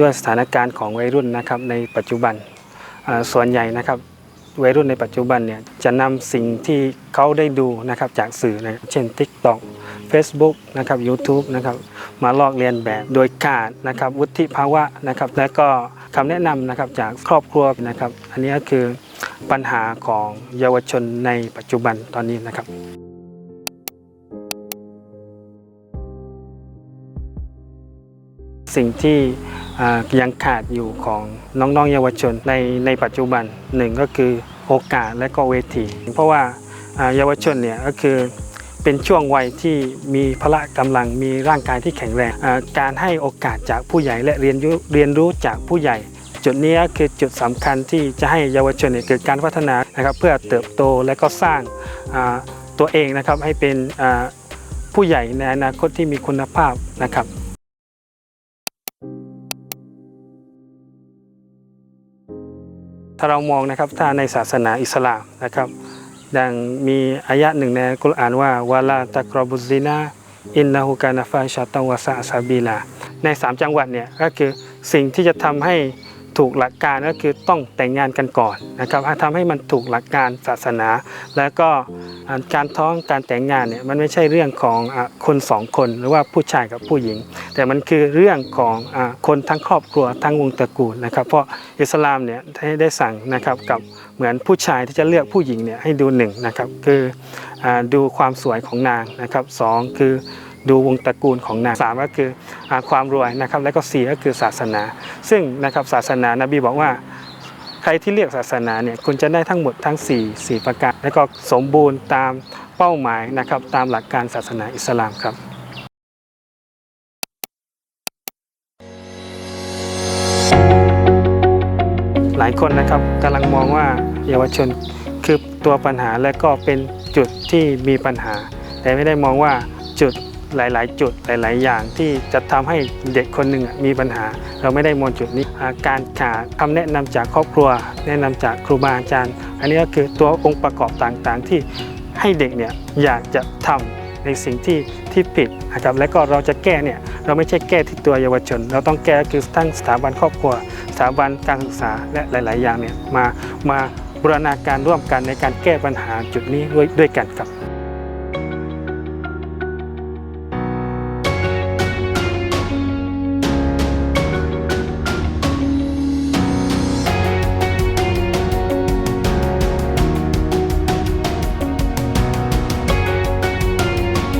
ด้วยสถานการณ์ของวัยรุ่นนะครับในปัจจุบันส่วนใหญ่นะครับวัยรุ่นในปัจจุบันเนี่ยจะนำสิ่งที่เขาได้ดูนะครับจากสื่อนะเช่น TikTok Facebook นะครับ YouTube นะครับมาลอกเลียนแบบโดยขาดนะครับวุฒิภาวะนะครับและก็คำแนะนำนะครับจากครอบครัวนะครับ อันนี้ก็คือปัญหาของเยาวชนในปัจจุบันตอนนี้นะครับสิ่งที่ ยังขาดอยู่ของน้องๆเยาวชนในในปัจจุบันหนึ่งก็คือโอกาสและก็เวที เพราะว่าเยาวชนเนี่ยก็คือเป็นช่วงวัยที่มีพละกำลังมีร่างกายที่แข็งแรงการให้โอกาสจากผู้ใหญ่และเรียนรู้เรียนรู้จากผู้ใหญ่ จุดนี้คือจุดสำคัญที่จะให้เยาวชนเนี่ยเกิดการพัฒนานะครับเพื่อเติบโตและก็สร้างตัวเองนะครับให้เป็นผู้ใหญ่ในอนาคตที่มีคุณภาพนะครับ ถ้าเรามองนะครับถ้าในศาสนาอิสลามนะครับดังมีอายะหนึ่งในกุรอานว่าวาลาตะกรบุซินาอินนาฮูกานาฟาชาตวาซาซาบีลาใน 3 จังหวัดเนี่ยก็คือสิ่งที่จะทำให้ถูกหลักการก็คือต้องแต่งงานกันก่อนนะครับทำให้มันถูกหลักการศาสนา แล้วก็ การท้องการแต่งงานเนี่ยมันไม่ใช่เรื่องของคนสองคนหรือว่าผู้ชายกับผู้หญิง แต่มันคือเรื่องของคนทั้งครอบครัวทั้งวงตระกูลนะครับ เพราะอิสลามเนี่ยได้สั่งนะครับกับเหมือนผู้ชายที่จะเลือกผู้หญิงเนี่ยให้ดูหนึ่งนะครับคืออดูความสวยของนางนะครับสองคือดูวงตระกูลของนางสามก็คืออความรวยนะครับและก็สี่ก็คือศาสนา ซึ่งนะครับศาสนานบีบอกว่า ใครที่เลือกศาสนาเนี่ยคุณจะได้ทั้งหมดทั้ง 4 4 ประการ และก็สมบูรณ์ตามเป้าหมายนะครับตามหลักการศาสนาอิสลามครับหลายคนนะครับกำลังมองว่าเยาวชนคือตัวปัญหาและก็เป็นจุดที่มีปัญหา แต่ไม่ได้มองว่าจุด หลาย ๆ จุดหลาย ๆ อย่างที่จะทำให้เด็กคนหนึ่งมีปัญหา เราไม่ได้มองจุดนี้อาการขาดคำแนะนำจากครอบครัว แนะนำจากครูบาอาจารย์ อันนี้ก็คือตัวองค์ประกอบต่าง ๆ ที่ให้เด็กเนี่ยอยากจะทำในสิ่งที่ที่ผิดนะครับและก็เราจะแก้เนี่ยเราไม่ใช่แก้ที่ตัวเยาวชน เราต้องแก้คือทั้งสถาบันครอบครัว สถาบันการศึกษาและหลาย ๆ อย่างเนี่ยมามาบูรณาการร่วมกันในการแก้ปัญหาจุดนี้ด้วยด้วยกันครับ